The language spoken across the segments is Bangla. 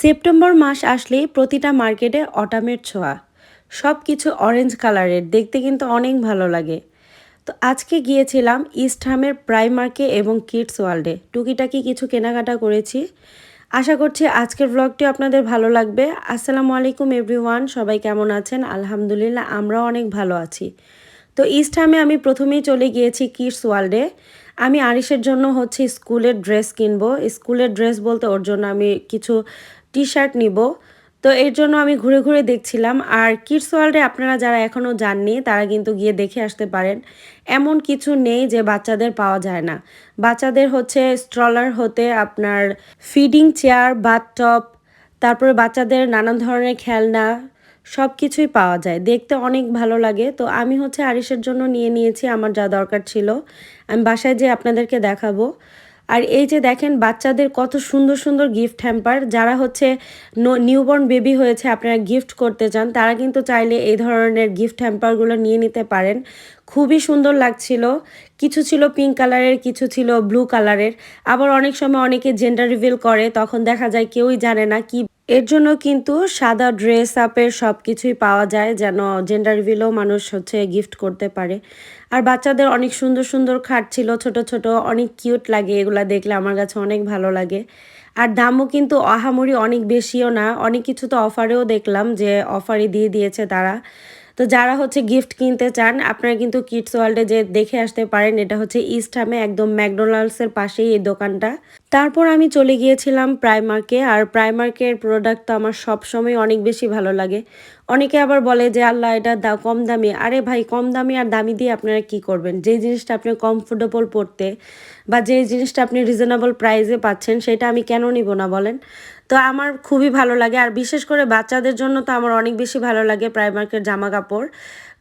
সেপ্টেম্বর মাস আসলেই প্রতিটা মার্কেটে অটামের ছোঁয়া। সব কিছু অরেঞ্জ কালারের দেখতে কিন্তু অনেক ভালো লাগে। তো আজকে গিয়েছিলাম ইস্টহামের প্রাইমার্কে এবং কিডস ওয়ার্ল্ডে টুকিটাকি কিছু কেনাকাটা করেছি। আশা করছি আজকের ব্লগটি আপনাদের ভালো লাগবে। আসসালামু আলাইকুম এভরিওয়ান সবাই কেমন আছেন? আলহামদুলিল্লাহ, আমরাও অনেক ভালো আছি। তো ইস্টহামে আমি প্রথমেই চলে গিয়েছি কিডস ওয়ার্ল্ডে আমি আরিসের জন্য হচ্ছে স্কুলের ড্রেস কিনবো। স্কুলের ড্রেস বলতে ওর জন্য আমি কিছু টি শার্ট নিব। তো এর জন্য আমি ঘুরে ঘুরে দেখছিলাম। আর কিডস ওয়ার্ল্ডে আপনারা যারা এখনও যাননি, তারা কিন্তু গিয়ে দেখে আসতে পারেন। এমন কিছু নেই যে বাচ্চাদের পাওয়া যায় না। বাচ্চাদের হচ্ছে স্ট্রলার হতে আপনার ফিডিং চেয়ার বাথটপ তারপরে বাচ্চাদের নানান ধরনের খেলনা সব কিছুই পাওয়া যায়। দেখতে অনেক ভালো লাগে। তো আমি হচ্ছে আরিসের জন্য নিয়ে নিয়েছি। আমার যা দরকার ছিল। আমি বাসায় যে আপনাদেরকে দেখাবো। আর এই যে দেখেন, বাচ্চাদের কত সুন্দর সুন্দর গিফট হ্যাম্পার যারা হচ্ছে নিউবর্ন বেবি হয়েছে, আপনারা গিফট করতে চান, তারা কিন্তু চাইলে এই ধরনের গিফট হ্যাম্পারগুলো নিয়ে নিতে পারেন। খুবই সুন্দর লাগছিল। কিছু ছিল পিঙ্ক কালারের কিছু ছিল ব্লু কালারের আবার অনেক সময় অনেকে জেন্ডার রিভিল করে, তখন দেখা যায় কেউই জানে না কি এর জন্য কিন্তু সাদা ড্রেস আপের সব কিছুই পাওয়া যায়, যেন জেন্ডার রিভিলও মানুষ হচ্ছে গিফট করতে পারে। আর বাচ্চাদের অনেক সুন্দর সুন্দর খাট ছিল, ছোট ছোট, অনেক কিউট লাগে এগুলা দেখলে আমার কাছে অনেক ভালো লাগে। আর দামও কিন্তু অহামরি অনেক বেশিও না, অনেক কিছু তো অফারেও দেখলাম যে অফারে দিয়ে দিয়েছে তারা। তো যারা হচ্ছে গিফট কিনতে চান, আপনারা কিন্তু কিডস ওয়ার্ল্ডে যে দেখে আসতে পারেন, এটা হচ্ছে ইস্টহামে একদম ম্যাকডোনাল্ডসের পাশেই এই দোকানটা। তারপর আমি চলে গিয়েছিলাম প্রাইমার্কে আর প্রাইমার্কের প্রোডাক্ট তো আমার সবসময় অনেক বেশি ভালো লাগে। অনেকে আবার বলে যে, আল্লাহ, এটা দা, কম দামি। আরে ভাই, কম দামি আর দামি দিয়ে আপনারা কি করবেন? যে জিনিসটা আপনি কমফোর্টেবল পড়তে বা যে জিনিসটা আপনি রিজনেবল প্রাইসে পাচ্ছেন, সেটা আমি কেন নিব না বলেন? তো আমার খুবই ভালো লাগে। আর বিশেষ করে বাচ্চাদের জন্য তো আমার অনেক বেশি ভালো লাগে প্রাইমার্কের জামা কাপড়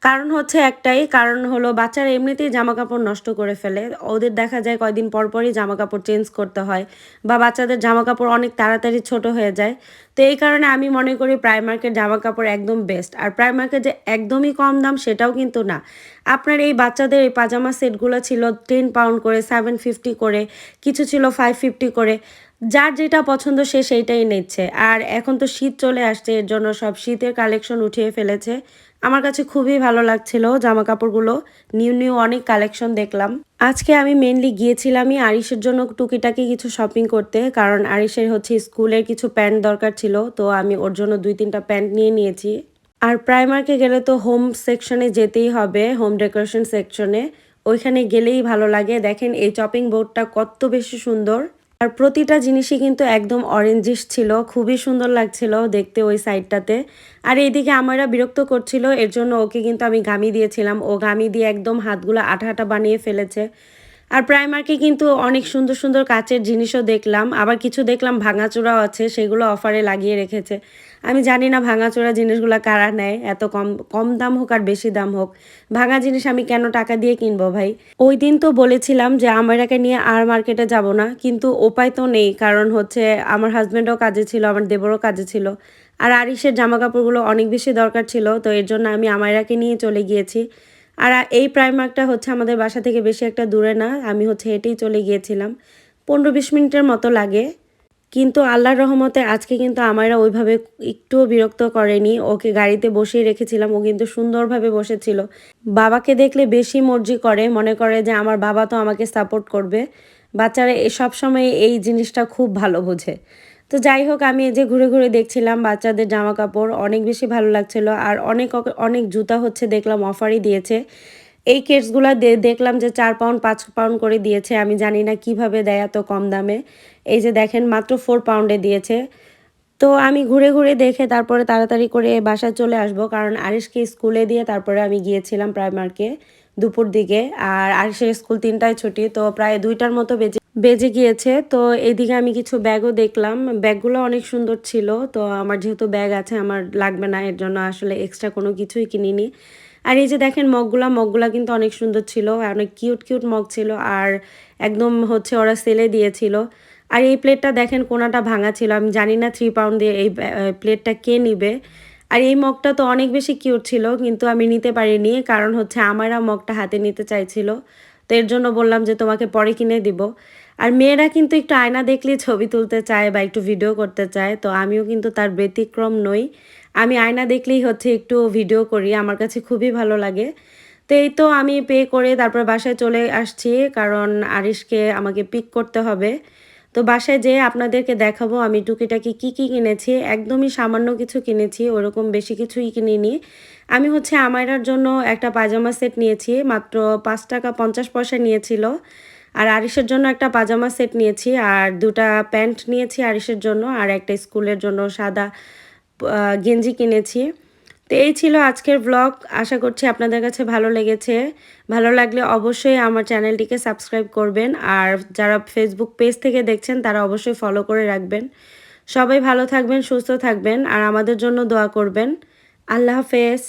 কারণ হচ্ছে একটাই, কারণ হলো বাচ্চারা এমনিতেই জামা কাপড় নষ্ট করে ফেলে। ওদের দেখা যায় কয়দিন পর পরই জামা কাপড় চেঞ্জ করতে হয় বা বাচ্চাদের জামা কাপড় অনেক তাড়াতাড়ি ছোট হয়ে যায়। তো এই কারণে আমি মনে করি প্রাইমার্কের জামা কাপড় একদম বেস্ট আর প্রাইমার্কের যে একদমই কম দাম সেটাও কিন্তু না। আপনার এই বাচ্চাদের এই পাজামা সেটগুলো ছিল টেন পাউন্ড করে সেভেন ফিফটি করে, কিছু ছিল ফাইভ ফিফটি করে। যার যেটা পছন্দ সে সেইটাই নিচ্ছে। আর এখন তো শীত চলে আসছে, এর জন্য সব শীতের কালেকশন উঠিয়ে ফেলেছে। আমার কাছে খুবই ভালো লাগছিল জামা কাপড়গুলো নিউ নিউ অনেক কালেকশন দেখলাম। আজকে আমি মেনলি গিয়েছিলামই আরিসের জন্য টুকিটাকি কিছু শপিং করতে, কারণ আরিসের হচ্ছে স্কুলের কিছু প্যান্ট দরকার ছিল, তো আমি ওর জন্য দুই, তিনটা প্যান্ট নিয়ে নিয়েছি। আর প্রাইমার্কে গেলে তো হোম সেকশনে যেতেই হবে হোম ডেকোরেশন সেকশনে ওইখানে গেলেই ভালো লাগে। দেখেন এই চপিং বোর্ডটা কত বেশি সুন্দর। আর প্রতিটা জিনিসই কিন্তু একদম অরেঞ্জিস ছিল, খুবই সুন্দর লাগছিল দেখতে ওই সাইডটাতে আর এইদিকে আমারা বিরক্ত করছিল, এর জন্য ওকে কিন্তু আমি গামি দিয়েছিলাম। ও গামি দিয়ে একদম হাতগুলো আঠা আঠা বানিয়ে ফেলেছে। আর প্রাইমার্কে কিন্তু অনেক সুন্দর সুন্দর কাচের জিনিসও দেখলাম। আবার কিছু দেখলাম, ভাঙাচোরাও আছে, সেগুলো অফারে লাগিয়ে রেখেছে। আমি জানি না ভাঙাচোরা জিনিসগুলো কারা নেয়, এত কম কম দাম হোক আর বেশি দাম হোক। ভাঙা জিনিস আমি কেন টাকা দিয়ে কিনবো ভাই? ওই দিন তো বলেছিলাম যে আমারাকে নিয়ে আর মার্কেটে যাব না, কিন্তু উপায় তো নেই, কারণ হচ্ছে আমার হাজব্যান্ডও কাজে ছিল, আমার দেবরও কাজে ছিল। আর আরিসের জামা কাপড়গুলো অনেক বেশি দরকার ছিল, তো এর জন্য আমি আমায়রাকে নিয়ে চলে গিয়েছি। আর এই প্রাইমার্কটা হচ্ছে আমাদের বাসা থেকে বেশি একটা দূরে না, আমি হচ্ছে হেঁটেই চলে গিয়েছিলাম। পনেরো বিশ মিনিটের মতো লাগে, কিন্তু আল্লাহর রহমতে আজকে কিন্তু আমারা ওইভাবে একটুও বিরক্ত করেনি। ওকে গাড়িতে বসিয়ে রেখেছিলাম, ও কিন্তু সুন্দরভাবে বসেছিল। বাবাকে দেখলে বেশি মর্জি করে, মনে করে যে আমার বাবা তো আমাকে সাপোর্ট করবে। বাচ্চারা সব সময় এই জিনিসটা খুব ভালো বোঝে। তো যাই হোক, আমি এই যে ঘুরে ঘুরে দেখছিলাম বাচ্চাদের জামা কাপড় অনেক বেশি ভালো লাগছিল। আর অনেক অনেক জুতা হচ্ছে দেখলাম অফারই দিয়েছে। এই কেটসগুলো দেখলাম যে চার পাউন্ড পাঁচ পাউন্ড করে দিয়েছে। আমি জানি না কীভাবে দেয় এত কম দামে। এই যে দেখেন, মাত্র ফোর পাউন্ডে দিয়েছে। তো আমি ঘুরে ঘুরে দেখে তারপরে তাড়াতাড়ি করে বাসায় চলে আসব। কারণ আরিশকে স্কুলে দিয়ে তারপরে আমি গিয়েছিলাম প্রাইমারকে দুপুর দিকে। আর আরিশের স্কুল তিনটায় ছুটি, তো প্রায় দুইটার মতো বেজে বেজে গিয়েছে। তো এদিকে আমি কিছু ব্যাগও দেখলাম। ব্যাগগুলো অনেক সুন্দর ছিল। তো আমার যেহেতু ব্যাগ আছে, আমার লাগবে না, এর জন্য আসলে এক্সট্রা কোনো কিছুই কিনিনি। আর এই যে দেখেন মগগুলা মগগুলা কিন্তু অনেক সুন্দর ছিল, অনেক কিউট কিউট মগ ছিল, আর একদম হচ্ছে ওরা সেলে দিয়েছিল। আর এই প্লেটটা দেখেন কোনাটা ভাঙা ছিল, আমি জানি না থ্রি পাউন্ড দিয়ে এই প্লেটটা কে নিবে। আর এই মগটা তো অনেক বেশি কিউট ছিল, কিন্তু আমি নিতে পারিনি, কারণ হচ্ছে আমারা মগটা হাতে নিতে চাইছিল। তো এর জন্য বললাম যে তোমাকে পরে কিনে দিব। আর মেয়েরা কিন্তু একটু আয়না দেখলেই ছবি তুলতে চায় বা একটু ভিডিও করতে চায়, তো আমিও কিন্তু তার ব্যতিক্রম নই। আমি আয়না দেখলেই হচ্ছে একটু ভিডিও করি, আমার কাছে খুবই ভালো লাগে। তো এই তো আমি পে করে তারপর বাসায় চলে আসছি, কারণ আরিশকে আমাকে পিক করতে হবে। তো বাসায় যেয়ে আপনাদেরকে দেখাবো, আমি টুকিটাকি কি কি কিনেছি, একদমই সামান্য কিছু কিনেছি, ওরকম বেশি কিছুই কিনিনি। আমি হচ্ছে আমায়রার জন্য একটা পাজামা সেট নিয়েছি, মাত্র পাঁচ টাকা পঞ্চাশ পয়সা নিয়েছিল। আর আরিসের জন্য একটা পাজামা সেট নিয়েছি, আর দুটা প্যান্ট নিয়েছি আরিসের জন্য, আর একটা স্কুলের জন্য সাদা গেঞ্জি কিনেছি। তো এই ছিল আজকের ব্লগ আশা করছি আপনাদের কাছে ভালো লেগেছে। ভালো লাগলে অবশ্যই আমার চ্যানেলটিকে সাবস্ক্রাইব করবেন, আর যারা ফেসবুক পেজ থেকে দেখছেন, তারা অবশ্যই ফলো করে রাখবেন। সবাই ভালো থাকবেন, সুস্থ থাকবেন, আর আমাদের জন্য দোয়া করবেন। আল্লাহ হাফেজ।